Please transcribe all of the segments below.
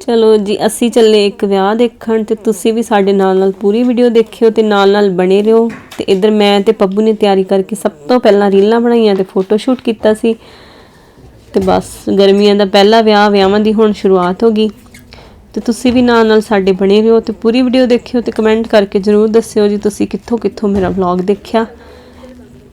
ਚਲੋ ਜੀ, ਅਸੀਂ ਚੱਲੇ ਇੱਕ ਵਿਆਹ ਦੇਖਣ ਤੇ ਤੁਸੀਂ ਵੀ ਸਾਡੇ ਨਾਲ ਨਾਲ ਪੂਰੀ ਵੀਡੀਓ ਦੇਖਿਓ ਤੇ ਨਾਲ ਨਾਲ ਬਣੇ ਰਹੋ। ਤੇ ਇੱਧਰ ਮੈਂ ਤੇ ਪੱਬੂ ਨੇ ਤਿਆਰੀ ਕਰਕੇ ਸਭ ਤੋਂ ਪਹਿਲਾਂ ਰੀਲਾਂ ਬਣਾਈਆਂ ਤੇ ਫੋਟੋ ਸ਼ੂਟ ਕੀਤਾ ਸੀ। ਤੇ ਬਸ, ਗਰਮੀਆਂ ਦਾ ਪਹਿਲਾ ਵਿਆਹ ਵਿਆਹਾਂ ਦੀ ਹੁਣ ਸ਼ੁਰੂਆਤ ਹੋ ਗਈ। ਤੇ ਤੁਸੀਂ ਵੀ ਨਾਲ ਨਾਲ ਸਾਡੇ ਬਣੇ ਰਹੋ ਤੇ ਪੂਰੀ ਵੀਡੀਓ ਦੇਖਿਓ ਤੇ ਕਮੈਂਟ ਕਰਕੇ ਜਰੂਰ ਦੱਸਿਓ ਜੀ ਤੁਸੀਂ ਕਿੱਥੋਂ ਕਿੱਥੋਂ ਮੇਰਾ ਵਲੌਗ ਦੇਖਿਆ।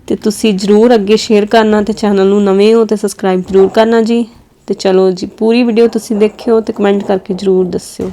ਤੇ ਤੁਸੀਂ ਜਰੂਰ ਅੱਗੇ ਸ਼ੇਅਰ ਕਰਨਾ ਤੇ ਚੈਨਲ ਨੂੰ ਨਵੇਂ ਹੋ ਤੇ ਸਬਸਕ੍ਰਾਈਬ ਜਰੂਰ ਕਰਨਾ ਜੀ। ਤੇ ਚਲੋ ਜੀ ਪੂਰੀ ਵੀਡੀਓ ਤੁਸੀਂ ਦੇਖਿਓ ਤੇ ਕਮੈਂਟ ਕਰਕੇ ਜਰੂਰ ਦੱਸਿਓ।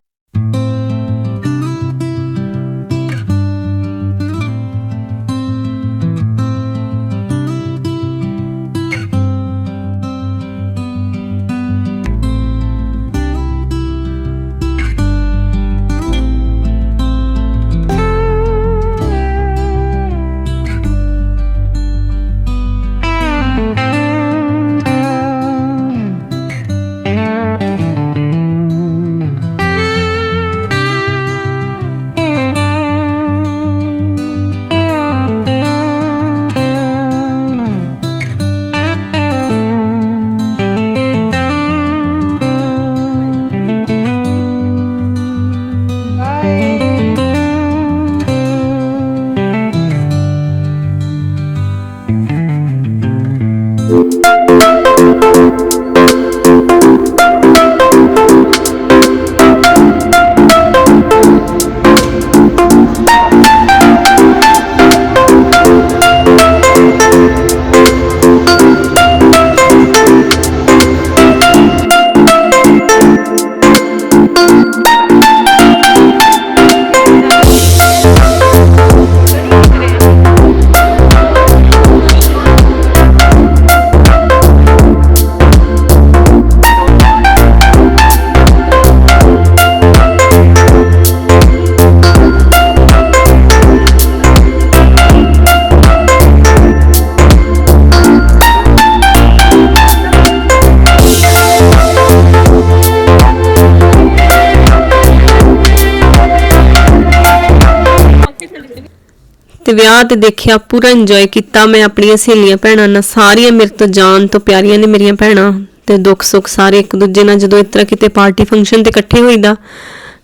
ਤੇ ਵਿਆਹ ਤੇ ਦੇਖਿਆ ਪੂਰਾ ਇੰਜੋਏ ਕੀਤਾ ਮੈਂ ਆਪਣੀਆਂ ਸਹੇਲੀਆਂ ਭੈਣਾਂ ਨਾਲ। ਸਾਰੀਆਂ ਮੇਰੇ ਤੋਂ ਜਾਨ ਤੋਂ ਪਿਆਰੀਆਂ ਨੇ ਮੇਰੀਆਂ ਭੈਣਾਂ ਤੇ ਦੁੱਖ ਸੁੱਖ ਸਾਰੇ ਇੱਕ ਦੂਜੇ ਨਾਲ ਜਦੋਂ ਇਸ ਤਰ੍ਹਾਂ ਕਿਤੇ ਪਾਰਟੀ ਫੰਕਸ਼ਨ ਤੇ ਇਕੱਠੇ ਹੋਈਦਾ,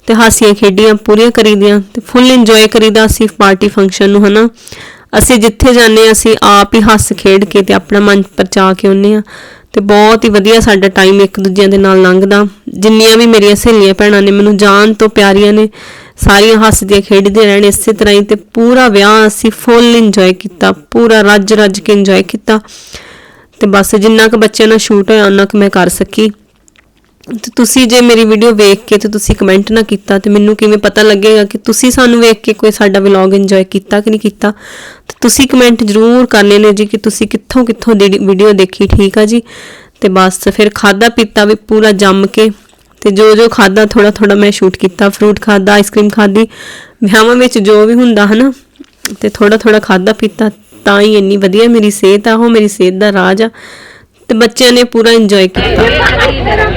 ਤੇ ਹਾਸੀਆਂ ਖੇਡੀਆਂ ਪੂਰੀਆਂ ਕਰੀਦੀਆਂ, ਤੇ ਫੁੱਲ ਇੰਜੋਏ ਕਰੀਦਾ ਅਸੀਂ ਪਾਰਟੀ ਫੰਕਸ਼ਨ ਨੂੰ, ਹਨਾ? ਅਸੀਂ ਜਿੱਥੇ ਜਾਂਦੇ ਹਾਂ, ਅਸੀਂ ਆਪ ਹੀ ਹੱਸ ਖੇਡ ਕੇ ਤੇ ਆਪਣਾ ਮਨ ਪਰਚਾ ਕੇ ਆਉਂਦੇ ਆ ਤੇ ਬਹੁਤ ਹੀ ਵਧੀਆ ਸਾਡਾ ਟਾਈਮ ਇੱਕ ਦੂਜਿਆਂ ਦੇ ਨਾਲ ਲੰਘਦਾ। ਜਿੰਨੀਆਂ ਵੀ ਮੇਰੀਆਂ ਸਹੇਲੀਆਂ ਭੈਣਾਂ ਨੇ, ਮੈਨੂੰ ਜਾਣ ਤੋਂ ਪਿਆਰੀਆਂ ਨੇ, ਸਾਰੀਆਂ ਹੱਸਦੀਆਂ ਖੇਡਦੀਆਂ ਰਹਿਣ ਇਸੇ ਤਰ੍ਹਾਂ ਹੀ ਤੇ ਪੂਰਾ ਵਿਆਹ ਅਸੀਂ ਫੁੱਲ ਇੰਜੋਏ ਕੀਤਾ, ਪੂਰਾ ਰੱਜ ਰੱਜ ਕੇ ਇੰਜੋਏ ਕੀਤਾ। ਤੇ ਬਸ ਜਿੰਨਾ ਕੁ ਬੱਚਿਆਂ ਨਾਲ ਸ਼ੂਟ ਹੋਇਆ ਉਹਨਾਂ ਕੁ ਮੈਂ ਕਰ ਸਕੀ। ਤੇ ਤੁਸੀਂ ਜੇ ਮੇਰੀ ਵੀਡੀਓ ਵੇਖ ਕੇ ਤੇ ਤੁਸੀਂ ਕਮੈਂਟ ਨਾ ਕੀਤਾ ਤੇ ਮੈਨੂੰ ਕਿਵੇਂ ਪਤਾ ਲੱਗੇਗਾ ਕਿ ਤੁਸੀਂ ਸਾਨੂੰ ਵੇਖ ਕੇ ਕੋਈ ਸਾਡਾ ਵਲੌਗ ਇੰਜੋਏ ਕੀਤਾ ਕਿ ਨਹੀਂ ਕੀਤਾ? ਤੇ ਤੁਸੀਂ ਕਮੈਂਟ ਜ਼ਰੂਰ ਕਰਨੇ ਨੇ ਜੀ ਕਿ ਤੁਸੀਂ ਕਿੱਥੋਂ ਕਿੱਥੋਂ ਦੀ ਵੀਡੀਓ ਦੇਖੀ, ਠੀਕ ਆ ਜੀ? ਤੇ ਬਸ ਫਿਰ ਖਾਦਾ ਪੀਤਾ ਵੀ ਪੂਰਾ ਜੰਮ ਕੇ ਤੇ ਜੋ ਜੋ ਖਾਦਾ ਥੋੜਾ ਥੋੜਾ ਮੈਂ ਸ਼ੂਟ ਕੀਤਾ ਫਰੂਟ ਖਾਦਾ ਆਈਸਕ੍ਰੀਮ ਖਾਦੀ ਵਿਆਹਾਂ ਵਿੱਚ ਜੋ ਵੀ ਹੁੰਦਾ ਹਨਾ, ਤੇ ਥੋੜਾ ਥੋੜਾ ਖਾਦਾ ਪੀਤਾ ਤਾਂ ਹੀ ਇੰਨੀ ਵਧੀਆ ਮੇਰੀ ਸਿਹਤ ਆ, ਉਹ ਮੇਰੀ ਸਿਹਤ ਦਾ ਰਾਜ ਆ, ਤੇ ਬੱਚਿਆਂ ਨੇ ਪੂਰਾ ਇੰਜੋਏ ਕੀਤਾ।